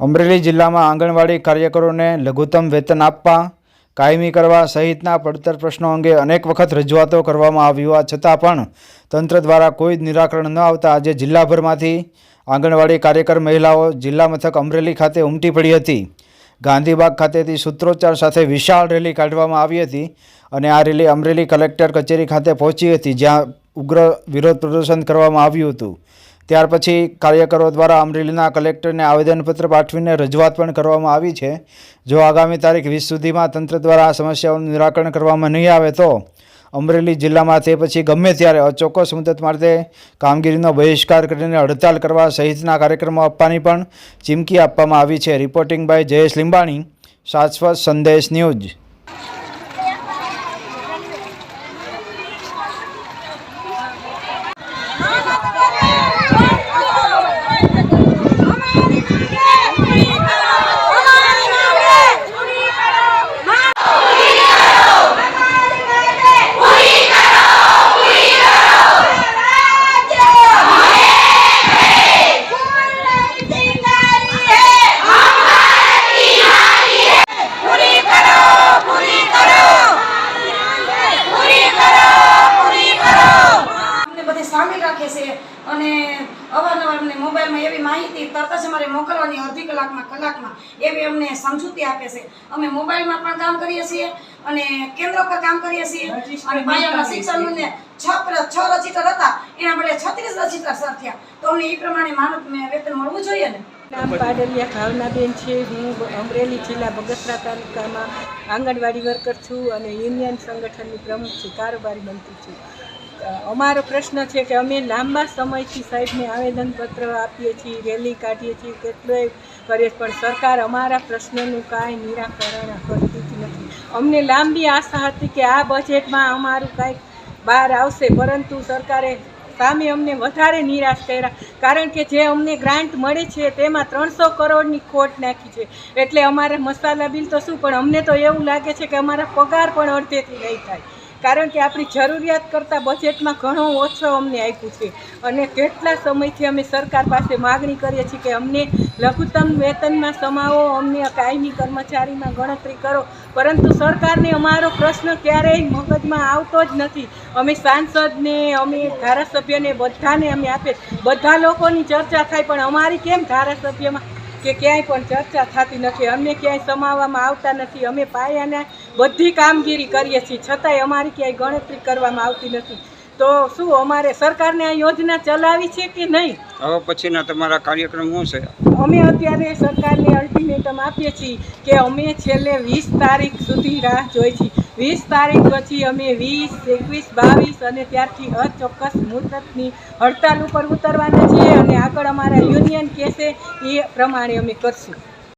અમરેલી જિલ્લામાં આંગણવાડી કાર્યકરોને લઘુત્તમ વેતન આપવા, કાયમી કરવા સહિતના પડતર પ્રશ્નો અંગે અનેક વખત રજૂઆતો કરવામાં આવી હોવા છતાં પણ તંત્ર દ્વારા કોઈ જ નિરાકરણ ન આવતા આજે જિલ્લાભરમાંથી આંગણવાડી કાર્યકર મહિલાઓ જિલ્લા મથક અમરેલી ખાતે ઉમટી પડી હતી. ગાંધીબાગ ખાતેથી સૂત્રોચ્ચાર સાથે વિશાળ રેલી કાઢવામાં આવી હતી અને આ રેલી અમરેલી કલેક્ટર કચેરી ખાતે પહોંચી હતી, જ્યાં ઉગ્ર વિરોધ પ્રદર્શન કરવામાં આવ્યું હતું. ત્યાર પછી કાર્યકરો દ્વારા અમરેલીના કલેક્ટરને આવેદનપત્ર પાઠવીને રજૂઆત પણ કરવામાં આવી છે. જો આગામી તારીખ વીસ સુધીમાં તંત્ર દ્વારા આ સમસ્યાઓનું નિરાકરણ કરવામાં નહીં આવે તો અમરેલી જિલ્લામાં તે પછી ગમે ત્યારે અચોક્કસ મુદત માટે કામગીરીનો બહિષ્કાર કરીને હડતાલ કરવા સહિતના કાર્યક્રમો આપવાની પણ ચીમકી આપવામાં આવી છે. રિપોર્ટિંગ બાય જયેશ લીંબાણી શાશ્વત સંદેશ ન્યૂઝ પૂરી કરો પૂરી કરો પૂરી કરો પૂરી કરો અમને બધે સામેલ રાખે છે અને અવારનવાર અમને મોબાઈલમાં એવી માહિતી તરત જ અમારે મોકલવાની અડધી કલાકમાં કલાકમાં એવી અમને સમજૂતી આપે છે. અમે મોબાઈલમાં પણ કામ કરીએ છીએ અને કેન્દ્ર પર કામ કરીએ છીએ. અને પાયાના શિક્ષણનું ને છ છ રજિસ્ટર હતા. એના બદલે છત્રીસ રજિસ્ટર સર થયા. તો અમને એ પ્રમાણે માનવ મેં વેતન મળવું જોઈએ ને? નામ પાડલિયા ભાવનાબેન છે. હું અમરેલી જિલ્લા બગસરા તાલુકામાં આંગણવાડી વર્કર છું અને યુનિયન સંગઠનની પ્રમુખ છું કારોબારી મંત્રી છું. અમારો પ્રશ્ન છે કે અમે લાંબા સમયથી સાહેબને આવેદનપત્ર આપીએ છીએ, રેલી કાઢીએ છીએ, કેટલોય કરીએ પણ સરકાર અમારા પ્રશ્નનું કાંઈ નિરાકરણ કરતી જ નથી. અમને લાંબી આશા હતી કે આ બજેટમાં અમારું કાંઈક બહાર આવશે, પરંતુ સરકારે સામે અમને વધારે નિરાશ કર્યા, કારણ કે જે અમને ગ્રાન્ટ મળે છે તેમાં ત્રણસો કરોડની ખોટ નાખી છે. એટલે અમારે મસાલા બિલ તો શું, પણ અમને તો એવું લાગે છે કે અમારા પગાર પણ અડધેથી નહીં થાય. કારણ કે આપણી જરૂરિયાત કરતાં બજેટમાં ઘણો ઓછો અમને આપ્યું છે. અને કેટલા સમયથી અમે સરકાર પાસે માગણી કરીએ છીએ કે અમને લઘુત્તમ વેતનમાં સમાવો, અમને કાયમી કર્મચારીમાં ગણતરી કરો. પરંતુ સરકારને અમારો પ્રશ્ન ક્યારેય મગજમાં આવતો જ નથી. અમે સાંસદને, અમે ધારાસભ્યને બધાને અમે આપીએ બધા લોકોની ચર્ચા થાય, પણ અમારી કેમ ધારાસભ્યમાં કે ક્યાંય પણ ચર્ચા થતી નથી? અમને ક્યાંય સમાવવામાં આવતા નથી. અમે પાયાના બધી કામગીરી કરીએ છીએ. છતાંય અમારી ક્યાંય ગણતરી કરવામાં આવતી નથી. તો શું અમારે સરકારને આ યોજના ચલાવી છે કે નહીં? હવે પછીના તમારા કાર્યક્રમ શું છે? અમે અત્યારે સરકારને અલ્ટિમેટમ આપીએ છીએ કે અમે છેલ્લે વીસ તારીખ સુધી રાહ જોઈ છીએ. વીસ તારીખ પછી અમે વીસ એકવીસ બાવીસ અને ત્યારથી અચોક્કસ મુદતની હડતાલ ઉપર ઉતરવાના છીએ અને આગળ અમારા યુનિયન કહેશે એ પ્રમાણે અમે કરશું.